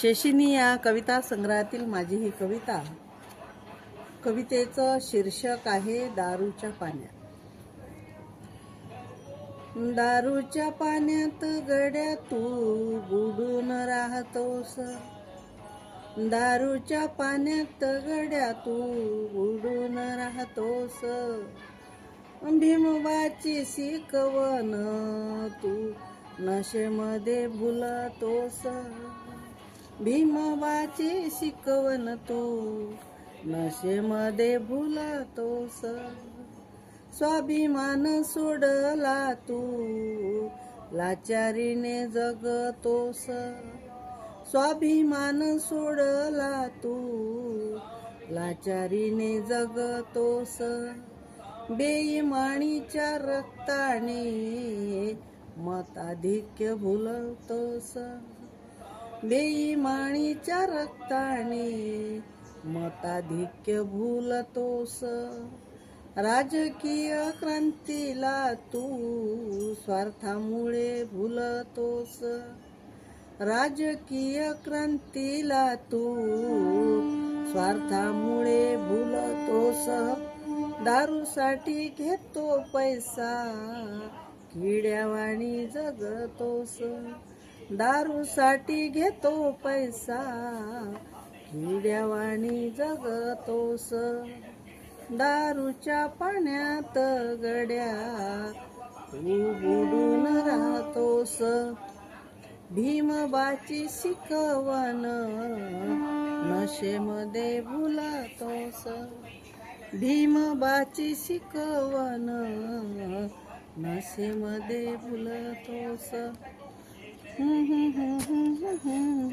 शेषिनी या कविता संग्रहातील माझी ही कविता. कवितेचं शीर्षक आहे दारूच्या पाण्यात. दारूच्या पाण्यात गड्या तू बुडून राहतोस. दारूच्या पाण्यात गड्या तू बुडून राहतोस. भीमबाची शिकवण तू नशेमध्ये भुलतोस. भीमबाची शिकवण तू. नशेमध्ये भुलतोस स्वाभिमान सोडला तू. लाचारीने जगतोस स्वाभिमान सोडला तू. लाचारीने जगतोस बेईमाणीच्या रक्ताने मताधिक्य भुलतोस बेईमाणीच्या रक्ताने मताधिक्य भुलतोस. राजकीय क्रांतीला तू स्वार्थामुळे भुलतोस. राजकीय क्रांतीला तू स्वार्थामुळे भुलतोस. दारूसाठी घेतो पैसा किड्यावाणी जगतोस. दारूसाठी घेतो पैसा. किड्यावाणी जगतोस. दारूच्या पाण्यात गड्या तू बुडून राहतोस. भीमबाची शिकवण नशेमध्ये भुलातोस. भीमबाची शिकवण नशेमध्ये भुलतोस. Mm-hmm.